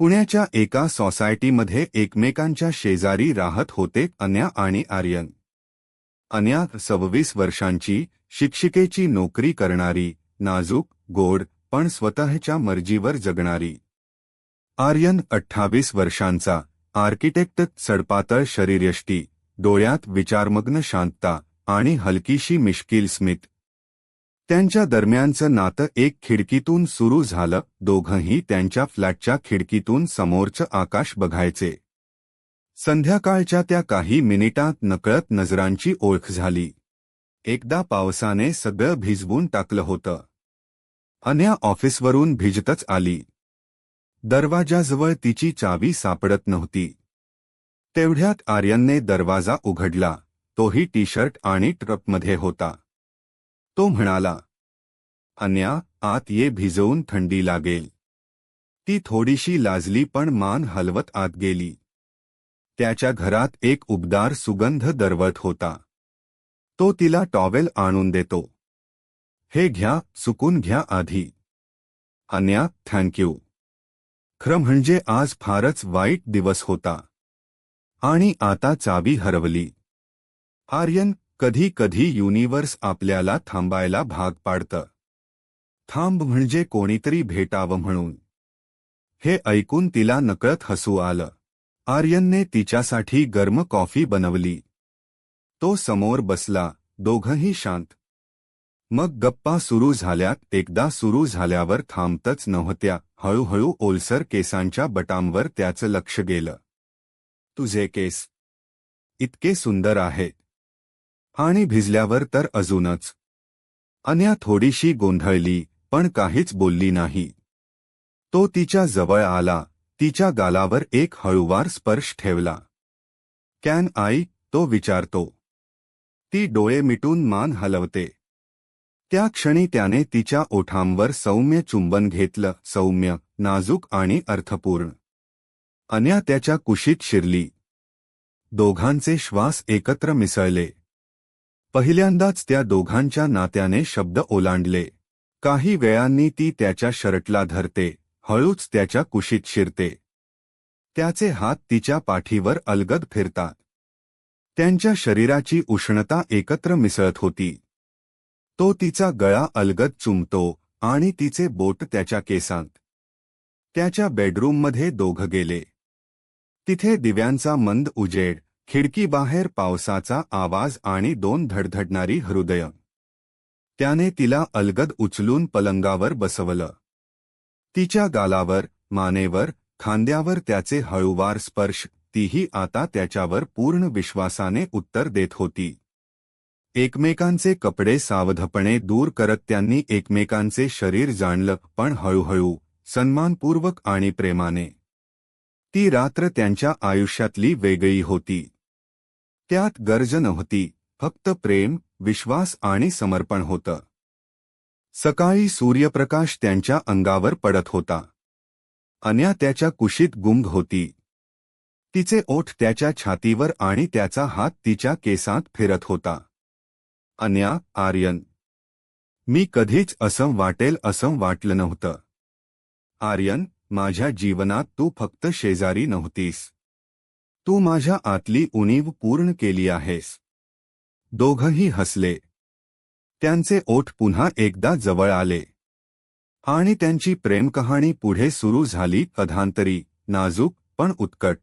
पुण्याच्या एका सोसायटीमध्ये एकमेकांच्या शेजारी राहत होते अन्या आणि आर्यन. अन्या सव्वीस वर्षांची शिक्षिकेची नोकरी करणारी नाजूक गोड पण स्वतःच्या मर्जीवर जगणारी. आर्यन अठ्ठावीस वर्षांचा आर्किटेक्ट सडपातळ शरीरयष्टी डोळ्यात विचारमग्न शांतता आणि हलकीशी मिश्किल स्मित. त्यांच्या दरम्यानचं नातं एक खिडकीतून सुरू झालं दोघंही त्यांच्या फ्लॅटच्या खिडकीतून समोरचं आकाश बघायचे. संध्याकाळच्या त्या काही मिनिटांत नकळत नजरांची ओळख झाली. एकदा पावसाने सगळं भिजवून टाकलं होतं. अन्या ऑफिसवरून भिजतच आली. दरवाजाजवळ तिची चावी सापडत नव्हती. तेवढ्यात आर्यनने दरवाजा उघडला. तोही टी शर्ट आणि ट्रकमध्ये होता. तो म्हणाला अन्या आत ये भिजवून थंडी लागेल. ती थोडीशी लाजली पण मान हलवत आत गेली. त्याच्या घरात एक उबदार सुगंध दरवत होता. तो तिला टॉवेल आणून देतो. हे घ्या चुकून घ्या आधी. अन्या थँक्यू खरं म्हणजे आज फारच वाईट दिवस होता. आणि आता चावी हरवली. आर्यन कधी कधी युनिवर्स आपल्याला थांबायला भाग पाडतं. थांब म्हणजे कोणीतरी भेटावं म्हणून. हे ऐकून तिला नकळत हसू आलं. आर्यनने तिच्यासाठी गर्म कॉफी बनवली. तो समोर बसला दोघंही शांत. मग गप्पा सुरू झाल्यात एकदा सुरू झाल्यावर थांबतच नव्हत्या हळूहळू ओलसर केसांच्या बटांवर त्याचं लक्ष गेलं. तुझे केस. इतके सुंदर आहेत आणि भिजल्यावर तर अजूनच. अन्या थोडीशी गोंधळली पण काहीच बोलली नाही. तो तिच्या जवळ आला तिच्या गालावर एक हळूवार स्पर्श ठेवला. कॅन आई तो विचारतो. ती डोळे मिटून मान हलवते. त्या क्षणी त्याने तिच्या ओठांवर सौम्य चुंबन घेतलं सौम्य नाजूक आणि अर्थपूर्ण. अन्या त्याच्या कुशीत शिरली. दोघांचे श्वास एकत्र मिसळले. पहिल्यांदाच त्या दोघांच्या नात्याने शब्द ओलांडले. काही वेळांनी ती त्याच्या शर्टला धरते हळूच त्याच्या कुशीत शिरते. त्याचे हात तिच्या पाठीवर अलगद फिरतात. त्यांच्या शरीराची उष्णता एकत्र मिसळत होती. तो तिचा गळा अलगद चुमतो आणि तिचे बोट त्याच्या केसांत. त्याच्या बेडरूममध्ये दोघं गेले. तिथे दिव्यांचा मंद उजेड खिडकीबाहेर पावसाचा आवाज आणि दोन धडधडणारी हृदय. त्याने तिला अलगद उचलून पलंगावर बसवलं. तिच्या गालावर मानेवर खांद्यावर त्याचे हळूवार स्पर्श तीही आता त्याच्यावर पूर्ण विश्वासाने उत्तर देत होती. एकमेकांचे कपडे सावधपणे दूर करत त्यांनी एकमेकांचे शरीर जाणलं पण हळूहळू सन्मानपूर्वक आणि प्रेमाने. ती रात्र त्यांच्या आयुष्यातली वेगळी होती. त्यात गरज नव्हती फक्त प्रेम विश्वास आणि समर्पण होतं. सकाळी सूर्यप्रकाश त्यांच्या अंगावर पडत होता. अन्या त्याच्या कुशीत गुंग होती. तिचे ओठ त्याच्या छातीवर आणि त्याचा हात तिच्या केसांत फिरत होता. अन्या आर्यन. मी कधीच असं वाटेल असं वाटलं नव्हतं. आर्यन माझ्या जीवनात तू फक्त शेजारी नव्हतीस. तू माझ्या आतली उणीव पूर्ण केली आहेस. दोघंही हसले. त्यांचे ओठ पुन्हा एकदा जवळ आले. आणि त्यांची प्रेमकहाणी पुढे सुरू झाली कधांतरी नाजूक पण उत्कट.